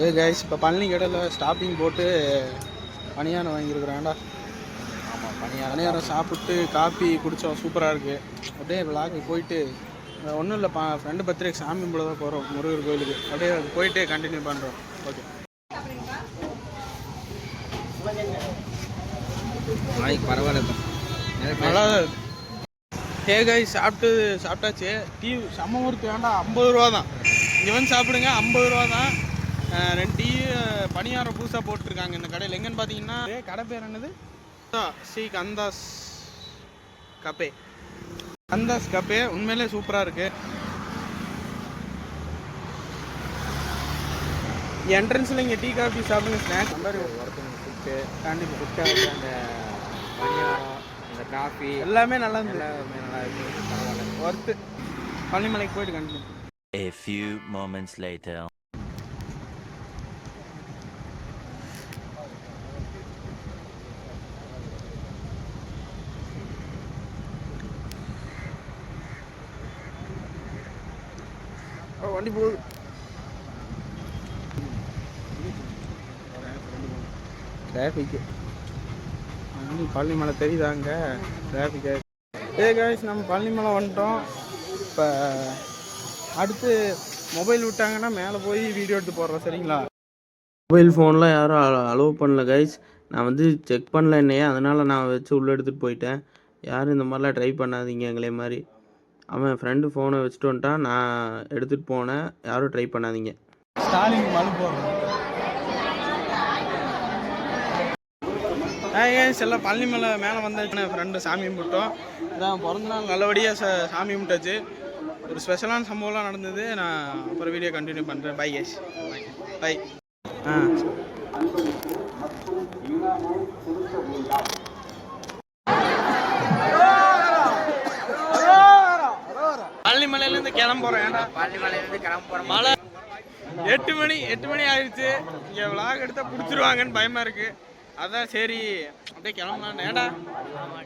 ஏ guys இப்போ பழனி கடையில் stopping போட்டு பணியாரம் வாங்கியிருக்கிறேன்டா. ஆமாம் பனியாரம் பணியாரம் சாப்பிட்டு காப்பி குடித்தோம் சூப்பராக இருக்குது அப்படியே விளாக்கு போயிட்டு ஒன்றும் இல்லை பா ஃப்ரெண்டு பர்த்டேக்கு சாமி கும்பிட தான் போகிறோம் முருகர் கோயிலுக்கு. அப்படியே போயிட்டு கண்டினியூ பண்ணுறோம் ஓகே நாளைக்கு பரவாயில்ல நல்லா ஹே கைஸ் சாப்பிட்டு சாப்பிட்டாச்சு. டீ செம்ம ஊருக்கு வேண்டாம் ஐம்பது ரூபா தான் இங்கே வந்து சாப்பிடுங்க ஐம்பது ரூபா தான் ரெண்டு டீ பணியாரம் புதுசாக போட்டிருக்காங்க இந்த கடையில். எங்கன்னு பார்த்தீங்கன்னா கடை பேர் என்னது? ஸ்ரீ கந்தாஸ் கப்பே கந்தாஸ் கப்பே உண்மையிலே சூப்பராக இருக்கு. என்ட்ரன்ஸில் இங்கே டீ காஃபி சாப்பிடுங்க ஸ்நாக்ஸ் மாதிரி ஒருத்தவங்க ஃபுட்டு கண்டிப்பாக ஃபுட்டாக அந்த பனியாரம் அந்த காஃபி எல்லாமே நல்லா இருந்தது. எல்லாமே நல்லா இருக்கு பரவாயில்ல. ஒர்த்து பள்ளிமலைக்கு போயிட்டு continue A few moments later. ஓ, வண்டி போகுது. டிராஃபிக்கு பழனிமலை தெரியுதாங்க? டிராஃபிக்கு ஏ காய்ஸ் நம்ம பழனிமலை வந்துட்டோம். இப்போ அடுத்து மொபைல் விட்டாங்கன்னா மேலே போய் வீடியோ எடுத்து போடுறோம் சரிங்களா? மொபைல் ஃபோன்லாம் யாரும் அலோவ் பண்ணல கைஸ் நான் வந்து செக் பண்ணல என்னையே அதனால் நான் வச்சு உள்ளே எடுத்துகிட்டு போயிட்டேன். யாரும் இந்த மாதிரிலாம் ட்ரை பண்ணாதீங்க எங்களே மாதிரி. அவன் ஃப்ரெண்டு ஃபோனை வச்சுட்டு வந்துட்டான் நான் எடுத்துகிட்டு போனேன். யாரும் ட்ரை பண்ணாதீங்க. ஸ்டாலின் மனு போடுறோம் எல்லாம் பழனிமலை மேலே வந்தாச்சு. ஃப்ரெண்டு சாமி கும்பிட்டோம். இதான் பிறந்த நாள் நல்லபடியாக ச சாமி கும்பிட்டாச்சு. ஒரு ஸ்பெஷலான சம்பவம்லாம் நடந்தது. நான் அப்புறம் வீடியோ கண்டினியூ பண்ணுறேன் பை கேஷ் பை ஆ. பழனிமலையிலேருந்து கிளம்புறேன் ஏன்டா? பள்ளிமலையிலேருந்து கிளம்ப போகிற மழை எட்டு மணி எட்டு மணி ஆயிடுச்சு. இங்கே விளாக் எடுத்தால் பிடிச்சிருவாங்கன்னு பயமாக இருக்கு. அதான் சரி அப்படியே கிளம்பலாம் ஏடா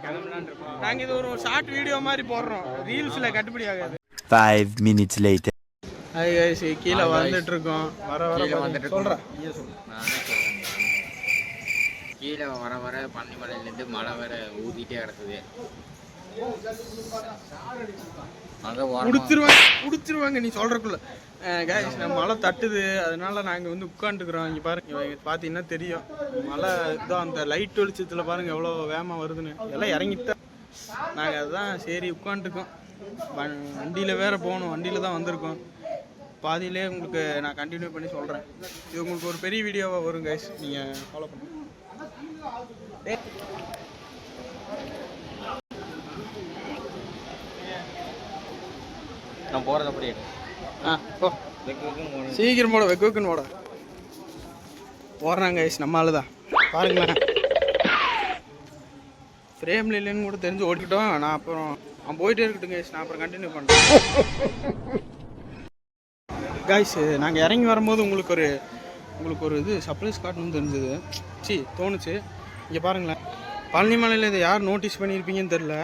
கிளம்பலான் இருக்கோம் நாங்கள் இது ஒரு ஷார்ட் வீடியோ மாதிரி போடுறோம். ரீல்ஸில் கட்டுப்படி ஆகாது Five minutes later. Hi guys கீழே வந்துட்டு இருக்கோம் வர வர கீழே வந்துட்டு சொல்கிறேன் கீழே வர வர பன்னிமலையிலேருந்து மழை வேற ஊதிட்டே கிடக்குது. அங்கே ஓரமா பிடிச்சிருவாங்க பிடிச்சிருவாங்க நீ சொல்கிறக்குள்ள கேஸ் நம்ம மழை தட்டுது. அதனால நாங்கள் வந்து உட்காந்துக்கிறோம் இங்கே பாருங்க பார்த்தீங்கன்னா தெரியும். மழை இதுதான் அந்த லைட் வெளிச்சத்தில் பாருங்கள் எவ்வளோ வேகமாக வருதுன்னு. எல்லாம் இறங்கிட்டேன் நாங்கள் அதுதான் சரி உட்காந்துருக்கோம் வண்டியில் வேறு போகணும். வண்டியில் தான் வந்திருக்கோம். பாதியிலே உங்களுக்கு நான் கண்டினியூ பண்ணி சொல்கிறேன் இது உங்களுக்கு ஒரு பெரிய வீடியோவாக வரும் கைஸ் நீங்கள் ஃபாலோ பண்ணுங்க. நான் போகிறது அப்படியே சீக்கிரம் போட வெக்கு வெக்குன்னு போட. போடுறாங்க ஐஸ் நம்ம ஆளு தான் பாருங்களேன் ஃப்ரேம்ல இல்லைன்னு கூட தெரிஞ்சு ஓட்டிட்டோம் நான் அப்புறம் அவன் போயிட்டே இருக்கட்டும் கைஸ் நான் அப்புறம் கண்டினியூ பண்ணுறேன் காய்ஸ் நாங்கள் இறங்கி வரும்போது உங்களுக்கு ஒரு உங்களுக்கு ஒரு இது சர்ப்ரைஸ் காட்டணும்னு தெரிஞ்சது. சி தோணுச்சு. இங்கே பாருங்களேன். பழனி மலையில் இதை யார் நோட்டீஸ் பண்ணியிருப்பீங்கன்னு தெரில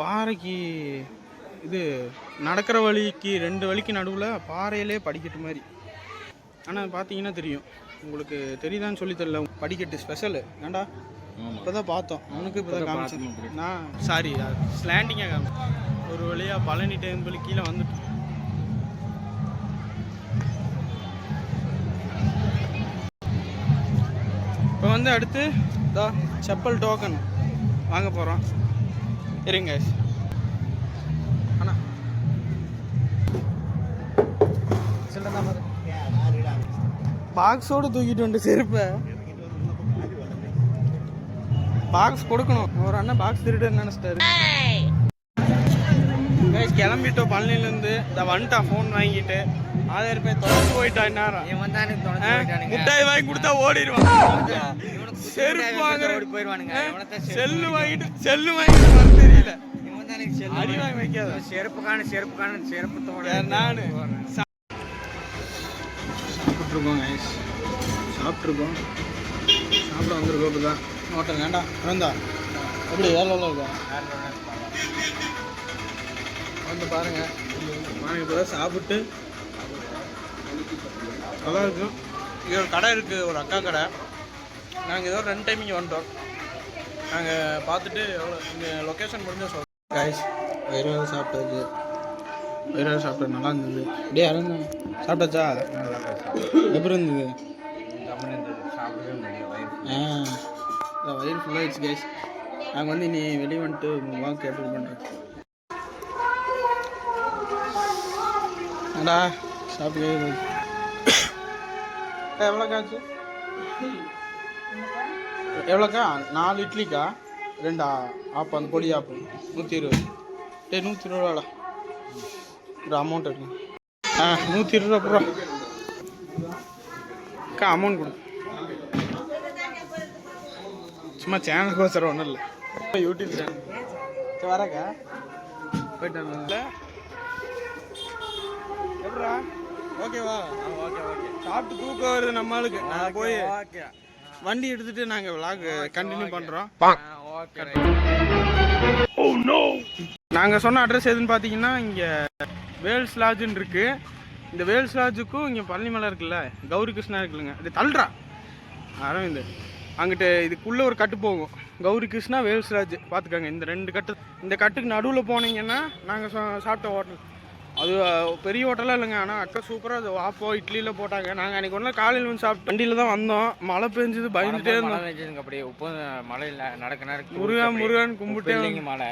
பாறைக்கு இது நடக்கிற வழிக்கு ரெண்டு வழிக்கு நடுவில் பாறையிலே படிக்கட்டு மாதிரி. ஆனால் பார்த்தீங்கன்னா தெரியும். உங்களுக்கு தெரியுதான்னு சொல்லி தெரியல. படிக்கட்டு ஸ்பெஷலு ஏன்டா? இப்போ தான் பார்த்தோம். அவனுக்கு இப்போ தான் காமிச்சேன். நான் சாரி ஸ்லாண்டிங்காக காமிச்சேன். ஒரு வழியாக பழனி டெம்பிள் கீழே வந்துட்டு. இப்போ வந்து அடுத்து தா செப்பல் டோக்கன் வாங்க போகிறோம் இருங்க பாக்ஸோடு தூக்கிட்டு வந்து செருப்பை. பாக்ஸ் கொடுக்கணும். ஒரு அண்ணன் பாக்ஸ் திருட்டு நினைச்சிட்டாரு. கிளம்பிட்டோம் பழனிலேருந்து இந்த வந்துட்டான் ஃபோன் வாங்கிட்டு. ஆதார் பேர் தொடர்ந்து போயிட்டான் முட்டாய் வாங்கி கொடுத்தா ஓடிடுவான். செருப்பு வாங்குற போயிடுவானுங்க செல்லு வாங்கிட்டு செல்லு வாங்கிட்டு வர தெரியல. அடி வாங்கி வைக்காத. செருப்புக்கான செருப்புக்கான செருப்பு நானு சாப்பிட்ருக்கோம் கைஸ் சாப்பிட்ருக்கோம். சாப்பிட வந்துருக்கோம் இப்போ தான் ஹோட்டல் வேண்டாம் வேண்டா எப்படி வேலை இருக்கா? வந்து பாருங்கள் பாருங்க. இப்போ தான் சாப்பிட்டு. நல்லா இருக்கும் இங்கே ஒரு கடை இருக்குது ஒரு அக்கா கடை. நாங்கள் ஏதோ ரெண்டு டைம் இங்கே வந்துட்டோம். நாங்கள் பார்த்துட்டு எவ்வளோ இங்கே லொக்கேஷன் முடிஞ்சால் சொல்கிறோம் கைஸ் வயிறு சாப்பிட்டது வயிறு சாப்பிட்டது நல்லா இருந்தது. டே யாரும் சாப்பிட்டாச்சா? எப்படி இருந்தது? ஆ. இல்லை வயிறு ஃபுல்லாகிடுச்சு கைஸ் நாங்கள் வந்து இனி வெளியே வந்துட்டு வாங்க கேட்டு பண்ணுறோம் ஏடா சாப்பிட்டு எவ்வளோக்கா ஆச்சு? எவ்வளோக்கா நாலு இட்லிக்கா? ரெண்டா? ஆப்பம் அந்த பொடி ஆப்பம் நூற்றி இருபது. டேய் நூற்றி இருபது ரூபாடா. ஒரு அமௌண்ட் எடுங்க. ஆ நூற்றி இருபது ரூபா அக்கா அமௌண்ட் கொடு. சும்மா சேனலுக்கு வச்சுற ஒன்றும் இல்லை. யூடியூப் சேனல் சரி வரக்கா போயிட்டாங்க எப்படா ஓகேவா ஓகே ஓகே சாப்பிட்டு தூக்கம் வருது நம்ம ஆளுக்கு நான் போய் ஓகே. வண்டி எடுத்துட்டு நாங்கள் விளாக் கண்டினியூ பண்ணுறோம் ஓகே. நாங்கள் சொன்ன அட்ரஸ் எதுன்னு பார்த்தீங்கன்னா இங்கே வேல்ஸ் லாட்ஜுன்னு இருக்குது இந்த வேல்ஸ் லாட்ஜுக்கும் இங்கே பழனிமலை இருக்குல்ல கௌரி கிருஷ்ணா இருக்குல்லங்க. இது தள்ளுறா. அரவிந்த். அங்கிட்டு இதுக்குள்ளே ஒரு கட்டு போகும். கௌரி கிருஷ்ணா வேல்ஸ் லாட்ஜ் பார்த்துக்கோங்க இந்த ரெண்டு கட்டு. இந்த கட்டுக்கு நடுவில் போனீங்கன்னா நாங்கள் சாப்பிட்ட ஹோட்டல். அது பெரிய ஹோட்டலாக இல்லைங்க. ஆனால் அக்கா சூப்பராக அது வாப்போ இட்லியில் போட்டாங்க. நாங்கள் அன்றைக்கி ஒன்றா காலையில் வந்து சாப்பிட்டு வண்டியில் தான் வந்தோம். மழை பெஞ்சது பயந்துட்டே மழை இருந்தோம். அப்படியே உப்பு மழையில் நடக்க நடக்க முருகன் முருகன் கும்பிட்டே மழை மழை.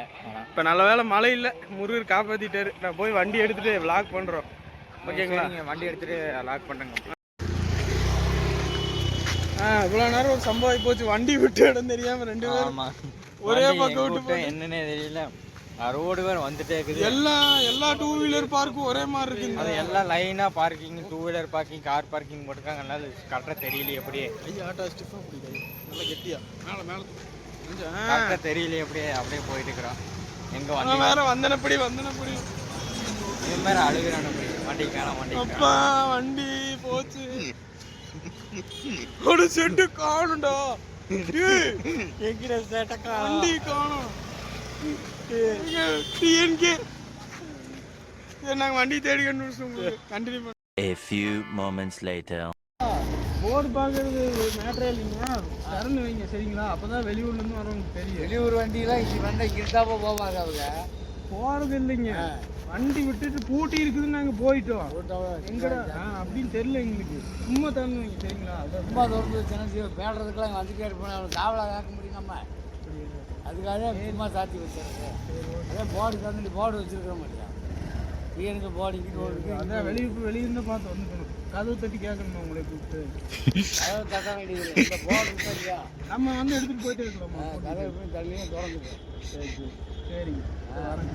இப்போ நல்ல வேளை மழை இல்லை. முருகர் காப்பாற்றிட்டாரு நான் போய் வண்டி எடுத்துட்டு விளாக் பண்ணுறோம் ஓகேங்களா? சரிங்க, வண்டி எடுத்துட்டு லாக் பண்ணுங்க ஆ இவ்வளோ நேரம் ஒரு சம்பவம் போச்சு. வண்டி விட்டு இடம் தெரியாமல் ரெண்டு பேரும் ஒரே பக்கம் விட்டு என்னன்னே தெரியல. ரோடு வேற வந்துட்டே இருக்குது. எல்லா எல்லா டூ வீலர் பார்க்கும் ஒரே மாதிரி இருக்கு அது எல்லாம் லைனா parking two wheeler parking car parking போட்டுருக்காங்க. அதனால கரெக்டாக தெரியல எப்படியே ஐயா ஆட்டோ ஸ்டிஃபாக பிடிக்காது. நல்லா கெட்டியா. மேலே மேலே. கரெக்டாக தெரியல எப்படியே அப்படியே போயிட்டு இருக்கிறோம் எங்க அவன் வேற வந்தனப்படி வந்தனப்படி. இது மாதிரி அழுகுறான் அப்படி. வண்டி காணோம் வண்டி. அப்பா வண்டி போச்சு. ஒரு செட்டு காணும்டா. எங்கிட்ட சேட்டை காணோம். வண்டி காணும். டிஎன்கே நாங்கள் வண்டி தேடி கண்டுபிடிச்சோம் கண்டினியூ பண்ண A few moments later. Board பார்க்கறது மேட்டரே இல்லைங்க. திறந்து வைங்க சரிங்களா? அப்பதான் வெளியூர்லேருந்து வரவங்களுக்கு தெரியும். வெளியூர் வண்டிலாம் இங்க வந்தா இருட்டாப்ப போவாங்க அவங்க. போறது இல்லைங்க. வண்டி விட்டுட்டு பூட்டி இருக்குதுன்னு நாங்க போயிட்டோம். எங்கடா? அப்படின்னு தெரியல எங்களுக்கு. சும்மா திறந்து வைங்க சரிங்களா? சும்மா திறந்து தினசி பேடுறதுக்கெல்லாம் இங்கே வந்துட்டே இருப்போம். காவலாக கேட்க முடியும்? நம்ம அதுக்காக சும்மா சாத்தி வச்சிருக்கு அதே போர்டு தந்துட்டு போர்டு வச்சிருக்க மாட்டியா? பீனுக்கு போர்டு இங்கிட்டு போர்டு இருக்கு அதான் வெளியே வெளியிருந்து பார்த்து வந்துக்கணும் கதவு தட்டி கேட்கணுமா உங்களை கூப்பிட்டு? கதவு தட்ட வேண்டியது இந்த போர்டு இருக்கா இல்லையா? நம்ம வந்து எடுத்துட்டு போயிட்டு இருக்கலாமா? கதவு எப்படி தள்ளியும் திறந்துக்கு சரி சரி. சரிங்க.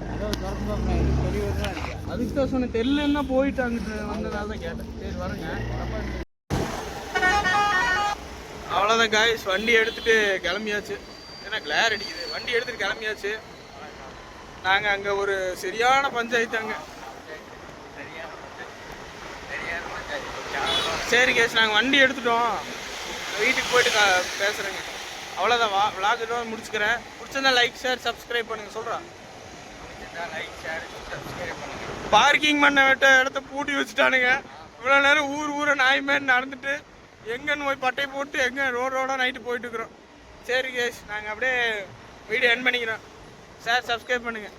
கதவு திறந்து பார்க்கணும் எனக்கு வெளியே வருதான் இல்லையா அதுக்கு தான் சொன்னேன் தெரியலன்னா போயிட்டு அங்கிட்டு வந்ததால தான் கேட்டேன். சரி வரேங்க. அவ்வளோதான் காய்ஸ் வண்டி எடுத்துட்டு கிளம்பியாச்சு. ஏன்னா கிளேர் அடிக்குது. வண்டி எடுத்துட்டு கிளம்பியாச்சு. நாங்கள் அங்கே ஒரு சரியான பஞ்சாயத்து அங்கே. சரி கேஸ் நாங்கள் வண்டி எடுத்துட்டோம். வீட்டுக்கு போயிட்டு க- பேசுகிறேங்க அவ்வளோதான் வா விளாக் முடிச்சுக்கிறேன். பிடிச்சிருந்தா லைக் ஷேர் சப்ஸ்கிரைப் பண்ணுங்க. சொல்கிறேன் லைக் பார்க்கிங் பண்ண விட்ட இடத்த பூட்டி வச்சுட்டானுங்க. இவ்வளோ நேரம் ஊர் ஊரை நாய் மாதிரி நடந்துட்டு எங்கன்னு போய் பட்டை போட்டு எங்கே ரோட் ரோடாக நைட்டு போயிட்டு இருக்கிறோம். சரி கேஷ் நாங்கள் அப்படியே வீடியோ என் பண்ணிக்கிறோம். சார் சப்ஸ்கிரைப் பண்ணுங்கள்